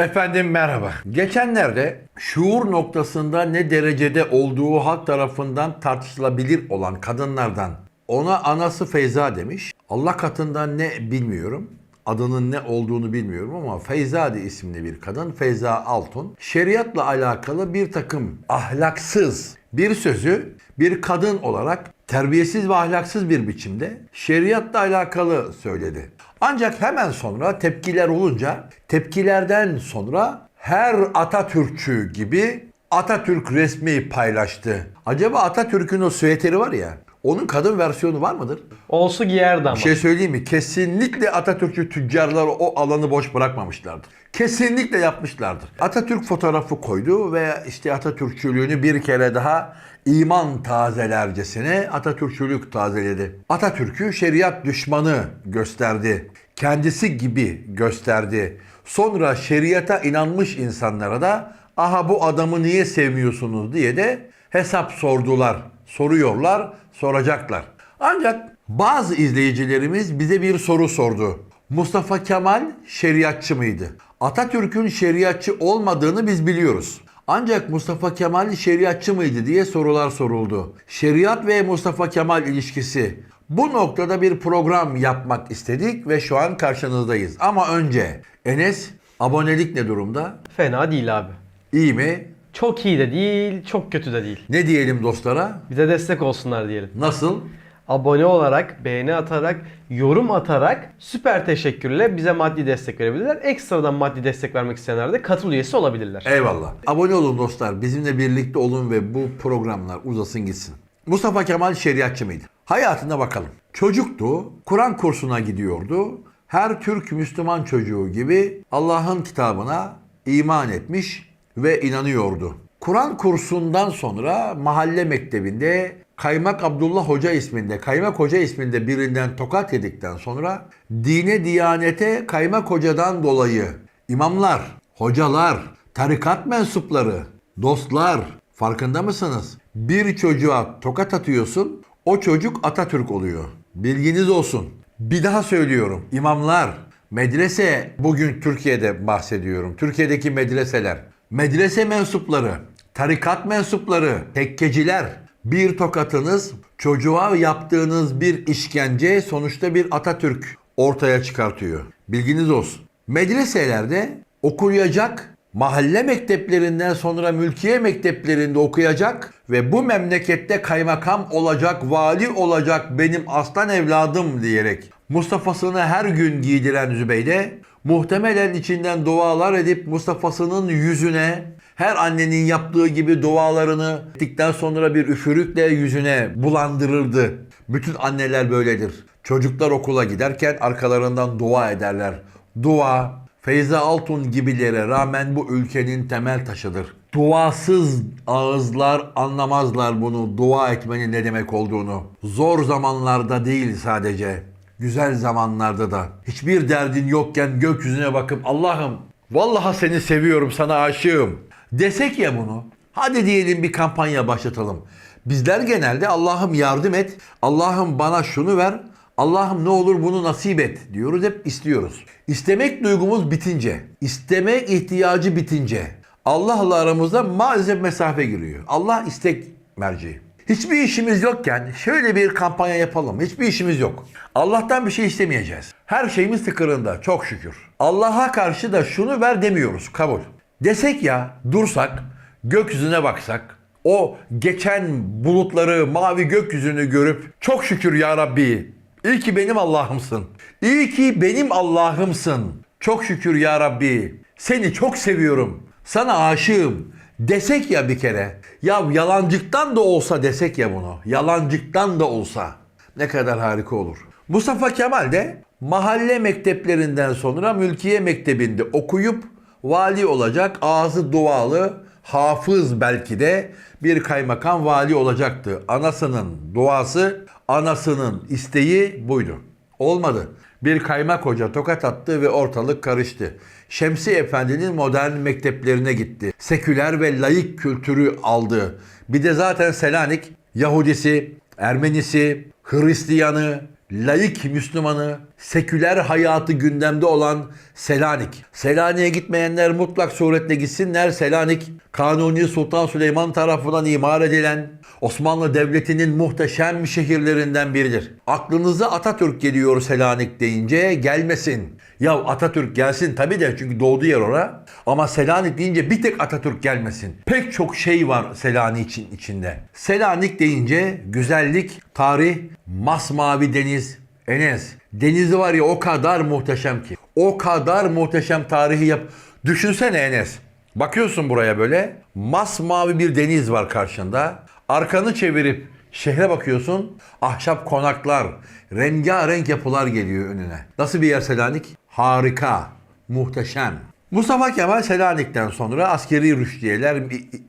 Efendim merhaba. Geçenlerde şuur noktasında ne derecede olduğu halk tarafından tartışılabilir olan kadınlardan ona anası Feyza demiş. Allah katından ne bilmiyorum. Adının ne olduğunu bilmiyorum ama Feyzade isimli bir kadın Feyza Altun şeriatla alakalı bir takım ahlaksız bir sözü bir kadın olarak terbiyesiz ve ahlaksız bir biçimde şeriatla alakalı söyledi. Ancak hemen sonra tepkiler olunca tepkilerden sonra her Atatürkçü gibi Atatürk resmi paylaştı. Acaba Atatürk'ün o süveteri var ya onun kadın versiyonu var mıdır? Olsu giyerdi ama. Bir şey söyleyeyim mi? Kesinlikle Atatürkçü tüccarlar o alanı boş bırakmamışlardır. Kesinlikle yapmışlardır. Atatürk fotoğrafı koydu ve işte Atatürkçülüğünü bir kere daha iman tazelercesine Atatürkçülük tazeledi. Atatürk'ü şeriat düşmanı gösterdi. Kendisi gibi gösterdi. Sonra şeriata inanmış insanlara da aha bu adamı niye sevmiyorsunuz diye de hesap sordular. Soruyorlar, soracaklar. Ancak bazı izleyicilerimiz bize bir soru sordu. Mustafa Kemal şeriatçı mıydı? Atatürk'ün şeriatçı olmadığını biz biliyoruz. Ancak Mustafa Kemal şeriatçı mıydı diye sorular soruldu. Şeriat ve Mustafa Kemal ilişkisi. Bu noktada bir program yapmak istedik ve şu an karşınızdayız. Ama önce Enes abonelik ne durumda? Fena değil abi. İyi mi? Çok iyi de değil, çok kötü de değil. Ne diyelim dostlara? Bize destek olsunlar diyelim. Nasıl? Abone olarak, beğeni atarak, yorum atarak süper teşekkürle bize maddi destek verebilirler. Ekstradan maddi destek vermek isteyenler de katıl üyesi olabilirler. Eyvallah. Abone olun dostlar. Bizimle birlikte olun ve bu programlar uzasın gitsin. Mustafa Kemal şeriatçı mıydı? Hayatına bakalım. Çocuktu, Kur'an kursuna gidiyordu. Her Türk Müslüman çocuğu gibi Allah'ın kitabına iman etmiş ve inanıyordu. Kur'an kursundan sonra mahalle mektebinde Kaymak Abdullah Hoca isminde, Kaymak Hoca isminde birinden tokat yedikten sonra dine diyanete Kaymak Hoca'dan dolayı imamlar, hocalar, tarikat mensupları, dostlar farkında mısınız? Bir çocuğa tokat atıyorsun, o çocuk Atatürk oluyor. Bilginiz olsun. Bir daha söylüyorum. İmamlar, medrese bugün Türkiye'de bahsediyorum. Türkiye'deki medreseler, medrese mensupları, tarikat mensupları, tekkeciler, bir tokatınız çocuğa yaptığınız bir işkence sonuçta bir Atatürk ortaya çıkartıyor. Bilginiz olsun. Medreselerde okuyacak, mahalle mekteplerinden sonra mülkiye mekteplerinde okuyacak ve bu memlekette kaymakam olacak, vali olacak benim aslan evladım diyerek Mustafa'sını her gün giydiren Zübeyde muhtemelen içinden dualar edip Mustafa'sının yüzüne her annenin yaptığı gibi dualarını ettikten sonra bir üfürükle yüzüne bulandırırdı. Bütün anneler böyledir. Çocuklar okula giderken arkalarından dua ederler. Dua, Feyza Altun gibilere rağmen bu ülkenin temel taşıdır. Duasız ağızlar anlamazlar bunu, dua etmenin ne demek olduğunu. Zor zamanlarda değil sadece, güzel zamanlarda da. Hiçbir derdin yokken gökyüzüne bakıp Allah'ım vallahi seni seviyorum, sana aşığım desek ya bunu. Hadi diyelim bir kampanya başlatalım. Bizler genelde Allah'ım yardım et, Allah'ım bana şunu ver, Allah'ım ne olur bunu nasip et diyoruz hep istiyoruz. İstemek duygumuz bitince, isteme ihtiyacı bitince Allah'la aramızda maalesef mesafe giriyor. Allah istek merci. Hiçbir işimiz yokken şöyle bir kampanya yapalım. Hiçbir işimiz yok. Allah'tan bir şey istemeyeceğiz. Her şeyimiz tıkırında çok şükür. Allah'a karşı da şunu ver demiyoruz. Kabul. Desek ya dursak, gökyüzüne baksak, o geçen bulutları, mavi gökyüzünü görüp çok şükür ya Rabbi, iyi ki benim Allah'ımsın. İyi ki benim Allah'ımsın. Çok şükür ya Rabbi. Seni çok seviyorum. Sana aşığım. Desek ya bir kere. Ya yalancıktan da olsa desek ya bunu. Yalancıktan da olsa. Ne kadar harika olur. Mustafa Kemal de mahalle mekteplerinden sonra mülkiye mektebinde okuyup vali olacak. Ağzı dualı, hafız belki de bir kaymakam vali olacaktı. Anasının duası, anasının isteği buydu. Olmadı. Bir kaymak hoca tokat attı ve ortalık karıştı. Şemsi Efendi'nin modern mekteplerine gitti. Seküler ve laik kültürü aldı. Bir de zaten Selanik Yahudisi, Ermenisi, Hristiyanı, laik Müslümanı, seküler hayatı gündemde olan Selanik. Selanik'e gitmeyenler mutlak suretle gitsinler. Selanik, Kanuni Sultan Süleyman tarafından imar edilen Osmanlı Devleti'nin muhteşem şehirlerinden biridir. Aklınıza Atatürk geliyor Selanik deyince gelmesin. Ya Atatürk gelsin tabii de çünkü doğduğu yer ora. Ama Selanik deyince bir tek Atatürk gelmesin. Pek çok şey var Selanik için içinde. Selanik deyince güzellik, tarih, masmavi deniz, Enes. Denizi var ya o kadar muhteşem ki. O kadar muhteşem tarihi yap. Düşünsene Enes. Bakıyorsun buraya böyle. Masmavi bir deniz var karşında. Arkanı çevirip şehre bakıyorsun. Ahşap konaklar, rengarenk yapılar geliyor önüne. Nasıl bir yer Selanik? Harika, muhteşem. Mustafa Kemal Selanik'ten sonra askeri rüştiyeler,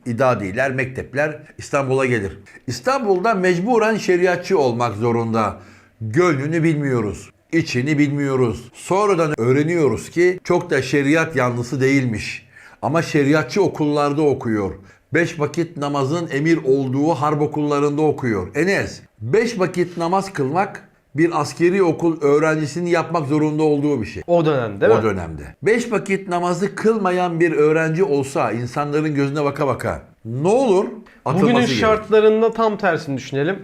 idadiler, mektepler İstanbul'a gelir. İstanbul'da mecburen şeriatçı olmak zorunda. Gönlünü bilmiyoruz. içini bilmiyoruz. Sonradan öğreniyoruz ki çok da şeriat yanlısı değilmiş. Ama şeriatçı okullarda okuyor. Beş vakit namazın emir olduğu harp okullarında okuyor. Enes, beş vakit namaz kılmak bir askeri okul öğrencisinin yapmak zorunda olduğu bir şey. O dönem değil mi? o dönemde. Beş vakit namazı kılmayan bir öğrenci olsa insanların gözüne baka baka ne olur? Atılması Bugünün gerek. şartlarında tam tersini düşünelim.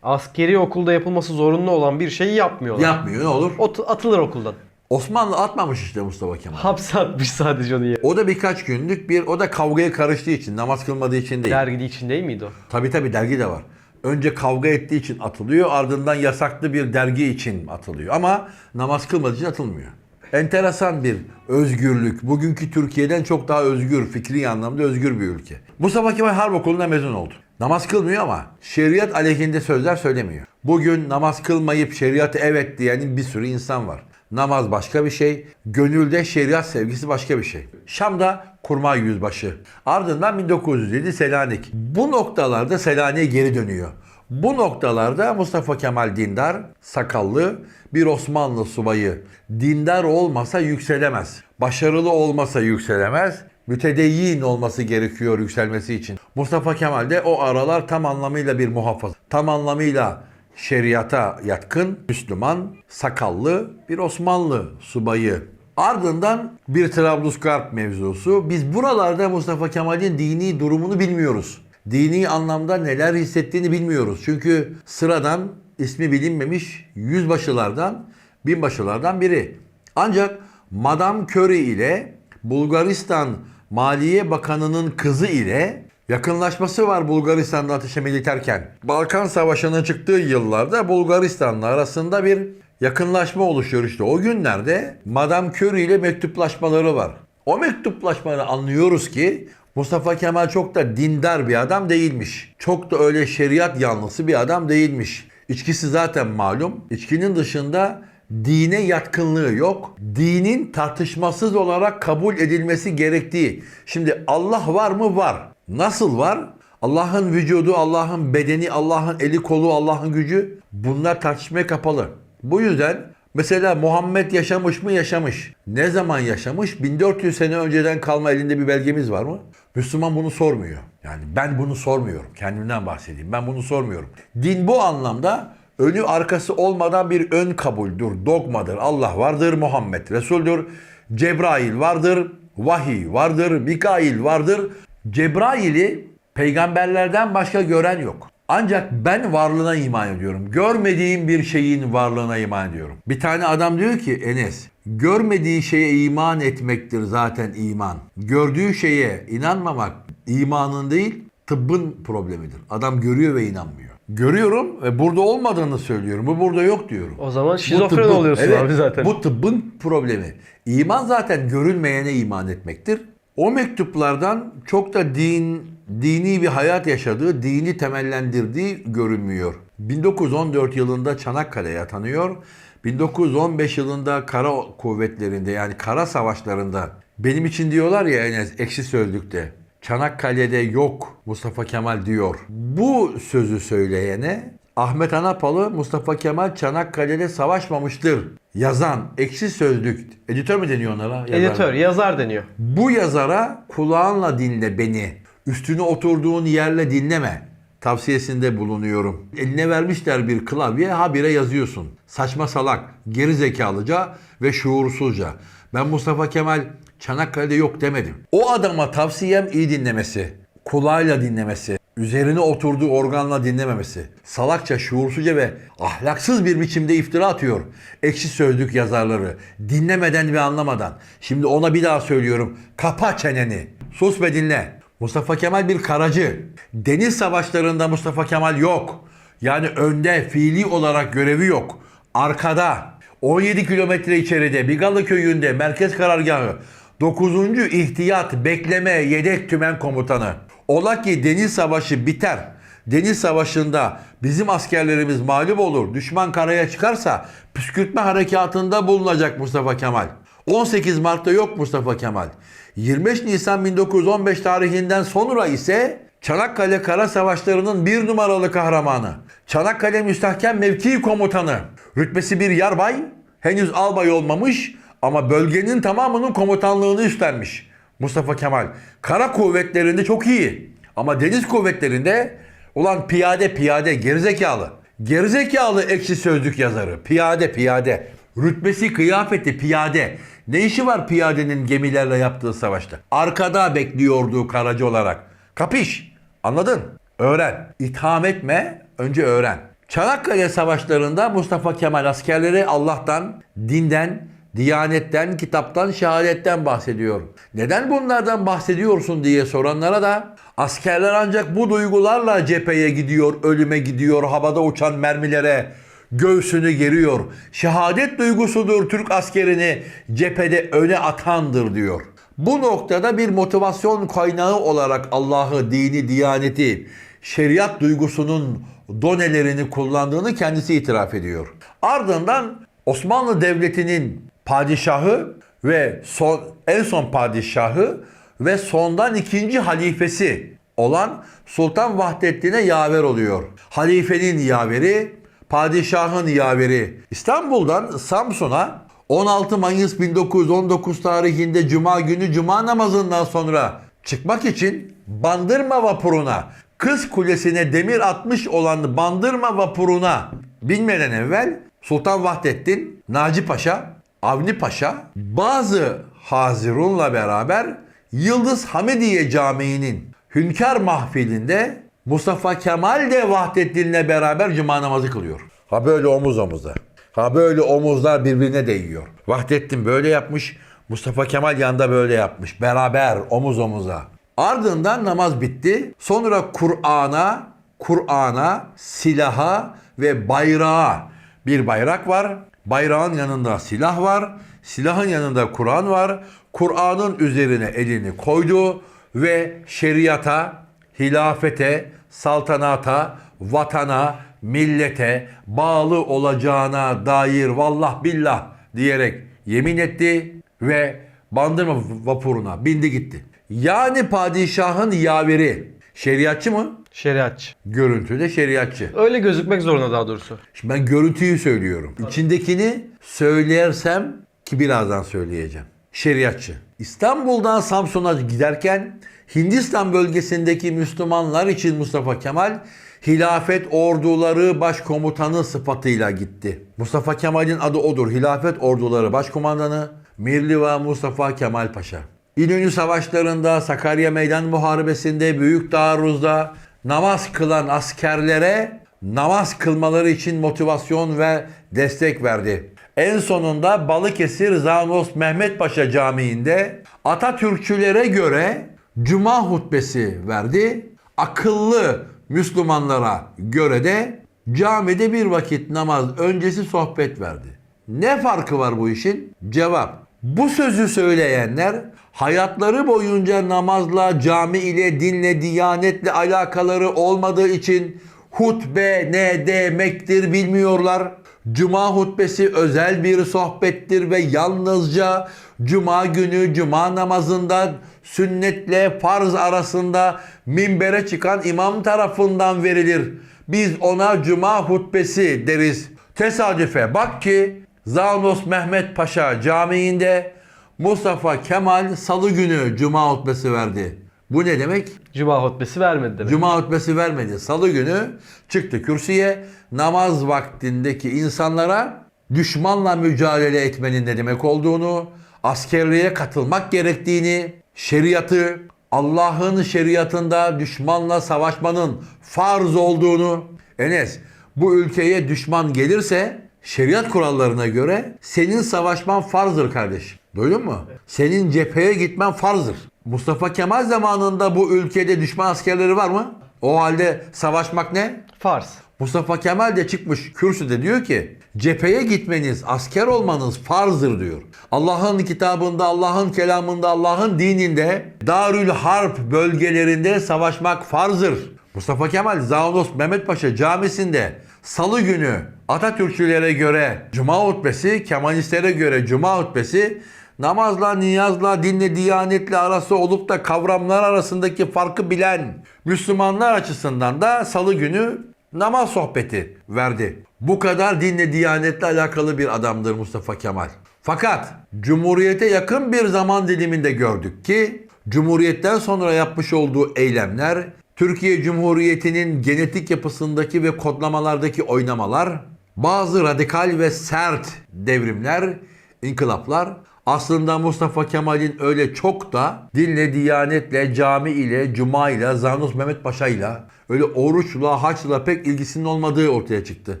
Askeri okulda yapılması zorunlu olan bir şeyi yapmıyorlar. Yapmıyor ne olur? O t- atılır okuldan. Osmanlı atmamış işte Mustafa Kemal. Hapse atmış sadece onu yerine. O da birkaç günlük bir, o da kavgaya karıştığı için, namaz kılmadığı için değil. Dergide için değil miydi o? Tabi tabi dergi de var. Önce kavga ettiği için atılıyor, ardından yasaklı bir dergi için atılıyor. Ama namaz kılmadığı için atılmıyor. Enteresan bir özgürlük. Bugünkü Türkiye'den çok daha özgür, fikri anlamda özgür bir ülke. Mustafa Kemal Harp Okulu'nda mezun oldu. Namaz kılmıyor ama şeriat aleyhinde sözler söylemiyor. Bugün namaz kılmayıp şeriatı evet diyenin bir sürü insan var. Namaz başka bir şey, gönülde şeriat sevgisi başka bir şey. Şam'da kurmay yüzbaşı. Ardından 1907 Selanik. Bu noktalarda Selanik'e geri dönüyor. Bu noktalarda Mustafa Kemal Dindar, sakallı bir Osmanlı subayı. Dindar olmasa yükselemez. Başarılı olmasa yükselemez. Mütedeyyin olması gerekiyor yükselmesi için. Mustafa Kemal de o aralar tam anlamıyla bir muhafız. Tam anlamıyla şeriata yatkın, Müslüman, sakallı bir Osmanlı subayı. Ardından bir Trablusgarp mevzusu. Biz buralarda Mustafa Kemal'in dini durumunu bilmiyoruz. Dini anlamda neler hissettiğini bilmiyoruz. Çünkü sıradan ismi bilinmemiş yüzbaşılardan, binbaşılardan biri. Ancak Madame Curie ile Bulgaristan Maliye Bakanı'nın kızı ile yakınlaşması var Bulgaristan'da ateşe militerken. Balkan Savaşı'nın çıktığı yıllarda Bulgaristan'la arasında bir yakınlaşma oluşuyor işte. O günlerde Madame Curie ile mektuplaşmaları var. O mektuplaşmaları anlıyoruz ki Mustafa Kemal çok da dindar bir adam değilmiş. Çok da öyle şeriat yanlısı bir adam değilmiş. İçkisi zaten malum. İçkinin dışında dine yatkınlığı yok. Dinin tartışmasız olarak kabul edilmesi gerektiği. Şimdi Allah var mı? Var. Nasıl var? Allah'ın vücudu, Allah'ın bedeni, Allah'ın eli kolu, Allah'ın gücü bunlar tartışmaya kapalı. Bu yüzden mesela Muhammed yaşamış mı? Yaşamış. Ne zaman yaşamış? 1400 sene önceden kalma elinde bir belgemiz var mı? Müslüman bunu sormuyor. Yani ben bunu sormuyorum. Kendimden bahsedeyim. Ben bunu sormuyorum. Din bu anlamda önü arkası olmadan bir ön kabuldür, dogmadır. Allah vardır, Muhammed Resul'dür. Cebrail vardır, vahiy vardır, Mikail vardır. Cebrail'i peygamberlerden başka gören yok. Ancak ben varlığına iman ediyorum. Görmediğim bir şeyin varlığına iman ediyorum. Bir tane adam diyor ki Enes, görmediği şeye iman etmektir zaten iman. Gördüğü şeye inanmamak imanın değil, tıbbın problemidir. Adam görüyor ve inanmıyor. Görüyorum ve burada olmadığını söylüyorum. Bu burada yok diyorum. O zaman şizofren tıbbın- oluyorsun evet, abi zaten. Bu tıbbın problemi. İman zaten görülmeyene iman etmektir. O mektuplardan çok da din dini bir hayat yaşadığı, dini temellendirdiği görünmüyor. 1914 yılında Çanakkale'ye atanıyor. 1915 yılında kara kuvvetlerinde yani kara savaşlarında benim için diyorlar ya Enes ekşi sözlükte. Çanakkale'de yok Mustafa Kemal diyor. Bu sözü söyleyene Ahmet Anapalı Mustafa Kemal Çanakkale'de savaşmamıştır. Yazan ekşi sözlük. Editör mü deniyor onlara? Yazar? Editör, yazar deniyor. Bu yazara kulağınla dinle beni. Üstüne oturduğun yerle dinleme. tavsiyesinde bulunuyorum. Eline vermişler bir klavye habire yazıyorsun. Saçma salak, geri zekalıca ve şuursuzca. Ben Mustafa Kemal Çanakkale'de yok demedim. O adama tavsiyem iyi dinlemesi, kulağıyla dinlemesi, üzerine oturduğu organla dinlememesi, salakça, şuursuzca ve ahlaksız bir biçimde iftira atıyor. Ekşi sözlük yazarları, dinlemeden ve anlamadan. Şimdi ona bir daha söylüyorum, kapa çeneni, sus ve dinle. Mustafa Kemal bir karacı. Deniz savaşlarında Mustafa Kemal yok. Yani önde fiili olarak görevi yok. Arkada 17 kilometre içeride Bigalı köyünde merkez karargahı 9. İhtiyat Bekleme Yedek Tümen Komutanı. Ola ki deniz savaşı biter. Deniz savaşında bizim askerlerimiz mağlup olur. Düşman karaya çıkarsa püskürtme harekatında bulunacak Mustafa Kemal. 18 Mart'ta yok Mustafa Kemal. 25 Nisan 1915 tarihinden sonra ise Çanakkale Kara Savaşları'nın bir numaralı kahramanı. Çanakkale Müstahkem Mevki Komutanı. Rütbesi bir yarbay. Henüz albay olmamış ama bölgenin tamamının komutanlığını üstlenmiş. Mustafa Kemal. Kara kuvvetlerinde çok iyi. Ama deniz kuvvetlerinde ulan piyade piyade gerizekalı. Gerizekalı ekşi sözlük yazarı. Piyade piyade. Rütbesi kıyafeti piyade. Ne işi var piyadenin gemilerle yaptığı savaşta? Arkada bekliyordu karacı olarak. Kapış. Anladın? Öğren. İtham etme, önce öğren. Çanakkale savaşlarında Mustafa Kemal askerleri Allah'tan, dinden, diyanetten, kitaptan, şehadetten bahsediyor. Neden bunlardan bahsediyorsun diye soranlara da askerler ancak bu duygularla cepheye gidiyor, ölüme gidiyor, havada uçan mermilere göğsünü geriyor. Şehadet duygusudur Türk askerini cephede öne atandır diyor. Bu noktada bir motivasyon kaynağı olarak Allah'ı, dini, diyaneti, şeriat duygusunun donelerini kullandığını kendisi itiraf ediyor. Ardından Osmanlı Devleti'nin padişahı ve son, en son padişahı ve sondan ikinci halifesi olan Sultan Vahdettin'e yaver oluyor. Halifenin yaveri, padişahın yaveri. İstanbul'dan Samsun'a 16 Mayıs 1919 tarihinde Cuma günü Cuma namazından sonra çıkmak için Bandırma vapuruna, Kız Kulesi'ne demir atmış olan Bandırma vapuruna binmeden evvel Sultan Vahdettin, Naci Paşa, Avni Paşa bazı Hazirun'la beraber Yıldız Hamidiye Camii'nin Hünkar mahfilinde Mustafa Kemal de Vahdettin'le beraber cuma namazı kılıyor. Ha böyle omuz omuza. Ha böyle omuzlar birbirine değiyor. Vahdettin böyle yapmış, Mustafa Kemal yanında böyle yapmış. Beraber omuz omuza. Ardından namaz bitti. Sonra Kur'an'a, Kur'an'a, silaha ve bayrağa bir bayrak var. Bayrağın yanında silah var. Silahın yanında Kur'an var. Kur'an'ın üzerine elini koydu ve şeriata, hilafete, saltanata, vatana, millete bağlı olacağına dair vallah billah diyerek yemin etti ve bandırma vapuruna bindi gitti. Yani padişahın yaveri şeriatçı mı? Şeriatçı. Görüntüde şeriatçı. Öyle gözükmek zorunda daha doğrusu. Şimdi ben görüntüyü söylüyorum. İçindekini söylersem ki birazdan söyleyeceğim. Şeriatçı. İstanbul'dan Samsun'a giderken Hindistan bölgesindeki Müslümanlar için Mustafa Kemal hilafet orduları başkomutanı sıfatıyla gitti. Mustafa Kemal'in adı odur. Hilafet orduları başkomandanı Mirliva Mustafa Kemal Paşa. İnönü savaşlarında, Sakarya Meydan Muharebesi'nde, Büyük Taarruz'da namaz kılan askerlere namaz kılmaları için motivasyon ve destek verdi. En sonunda Balıkesir Zanos Mehmet Paşa Camii'nde Atatürkçülere göre Cuma hutbesi verdi. Akıllı Müslümanlara göre de camide bir vakit namaz öncesi sohbet verdi. Ne farkı var bu işin? Cevap. Bu sözü söyleyenler hayatları boyunca namazla, cami ile, dinle, diyanetle alakaları olmadığı için hutbe ne demektir bilmiyorlar. Cuma hutbesi özel bir sohbettir ve yalnızca cuma günü cuma namazında sünnetle farz arasında minbere çıkan imam tarafından verilir. Biz ona cuma hutbesi deriz. Tesadüfe bak ki Zanos Mehmet Paşa Camii'nde Mustafa Kemal salı günü cuma hutbesi verdi. Bu ne demek? Cuma hutbesi vermedi demek. Cuma hutbesi vermedi. Salı günü çıktı kürsüye namaz vaktindeki insanlara düşmanla mücadele etmenin ne demek olduğunu, askerliğe katılmak gerektiğini, şeriatı, Allah'ın şeriatında düşmanla savaşmanın farz olduğunu. Enes bu ülkeye düşman gelirse şeriat kurallarına göre senin savaşman farzdır kardeşim. Duydun mu? Senin cepheye gitmen farzdır. Mustafa Kemal zamanında bu ülkede düşman askerleri var mı? O halde savaşmak ne? Farz. Mustafa Kemal de çıkmış kürsüde diyor ki cepheye gitmeniz, asker olmanız farzdır diyor. Allah'ın kitabında, Allah'ın kelamında, Allah'ın dininde Darül Harp bölgelerinde savaşmak farzdır. Mustafa Kemal Zağnos Mehmet Paşa camisinde salı günü Atatürkçülere göre Cuma hutbesi, Kemalistlere göre Cuma hutbesi namazla, niyazla, dinle, diyanetle arası olup da kavramlar arasındaki farkı bilen Müslümanlar açısından da salı günü namaz sohbeti verdi. Bu kadar dinle, diyanetle alakalı bir adamdır Mustafa Kemal. Fakat Cumhuriyete yakın bir zaman diliminde gördük ki Cumhuriyetten sonra yapmış olduğu eylemler Türkiye Cumhuriyeti'nin genetik yapısındaki ve kodlamalardaki oynamalar, bazı radikal ve sert devrimler, inkılaplar aslında Mustafa Kemal'in öyle çok da dinle, diyanetle, cami ile, cuma ile, Zanus Mehmet Paşa ile öyle oruçla, haçla pek ilgisinin olmadığı ortaya çıktı.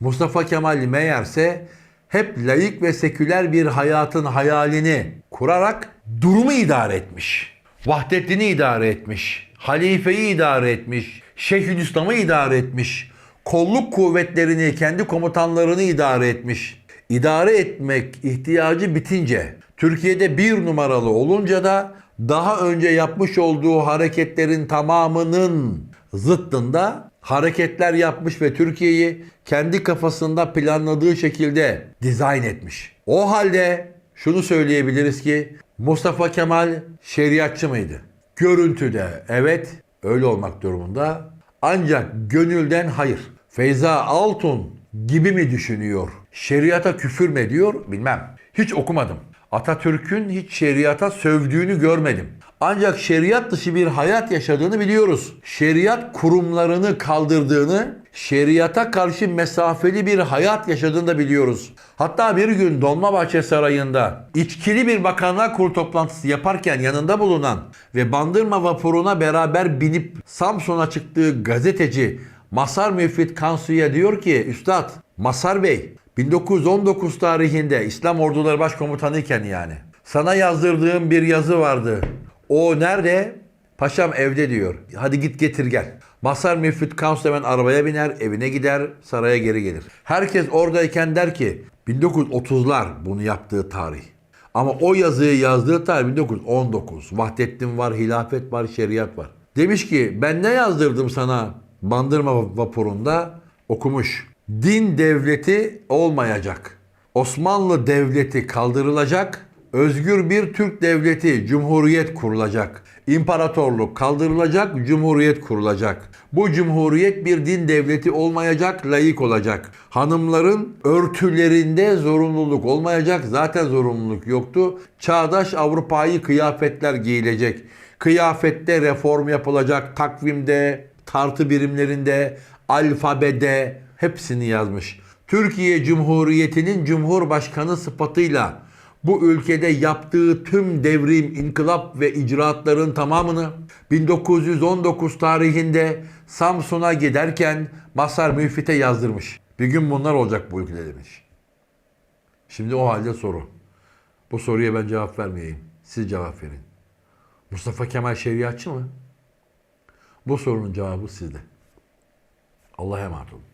Mustafa Kemal meğerse hep layık ve seküler bir hayatın hayalini kurarak durumu idare etmiş. Vahdettin'i idare etmiş. Halifeyi idare etmiş. Şeyhülislam'ı idare etmiş. Kolluk kuvvetlerini, kendi komutanlarını idare etmiş. İdare etmek ihtiyacı bitince, Türkiye'de bir numaralı olunca da daha önce yapmış olduğu hareketlerin tamamının zıttında hareketler yapmış ve Türkiye'yi kendi kafasında planladığı şekilde dizayn etmiş. O halde şunu söyleyebiliriz ki Mustafa Kemal şeriatçı mıydı? Görüntüde evet öyle olmak durumunda ancak gönülden hayır. Feyza Altun gibi mi düşünüyor? Şeriata küfür mü ediyor? Bilmem. Hiç okumadım. Atatürk'ün hiç şeriata sövdüğünü görmedim. Ancak şeriat dışı bir hayat yaşadığını biliyoruz. Şeriat kurumlarını kaldırdığını, şeriata karşı mesafeli bir hayat yaşadığını da biliyoruz. Hatta bir gün Dolmabahçe Sarayı'nda içkili bir bakanlar kurulu toplantısı yaparken yanında bulunan ve Bandırma vapuruna beraber binip Samsun'a çıktığı gazeteci Masar Müfit Kansu'ya diyor ki Üstad Masar Bey 1919 tarihinde İslam Orduları Başkomutanı iken yani sana yazdırdığım bir yazı vardı. O nerede? Paşam evde diyor. Hadi git getir gel. Masar Müfit Kans hemen arabaya biner, evine gider, saraya geri gelir. Herkes oradayken der ki 1930'lar bunu yaptığı tarih. Ama o yazıyı yazdığı tarih 1919. Vahdettin var, hilafet var, şeriat var. Demiş ki ben ne yazdırdım sana Bandırma vapurunda? Okumuş. Din devleti olmayacak. Osmanlı devleti kaldırılacak. Özgür bir Türk devleti, cumhuriyet kurulacak. İmparatorluk kaldırılacak, cumhuriyet kurulacak. Bu cumhuriyet bir din devleti olmayacak, layık olacak. Hanımların örtülerinde zorunluluk olmayacak. Zaten zorunluluk yoktu. Çağdaş Avrupa'yı kıyafetler giyilecek. Kıyafette reform yapılacak. Takvimde, tartı birimlerinde, alfabede hepsini yazmış. Türkiye Cumhuriyeti'nin Cumhurbaşkanı sıfatıyla bu ülkede yaptığı tüm devrim, inkılap ve icraatların tamamını 1919 tarihinde Samsun'a giderken Masar Müfit'e yazdırmış. Bir gün bunlar olacak bu ülkede demiş. Şimdi o halde soru. Bu soruya ben cevap vermeyeyim. Siz cevap verin. Mustafa Kemal şeriatçı mı? Bu sorunun cevabı sizde. Allah'a emanet olun.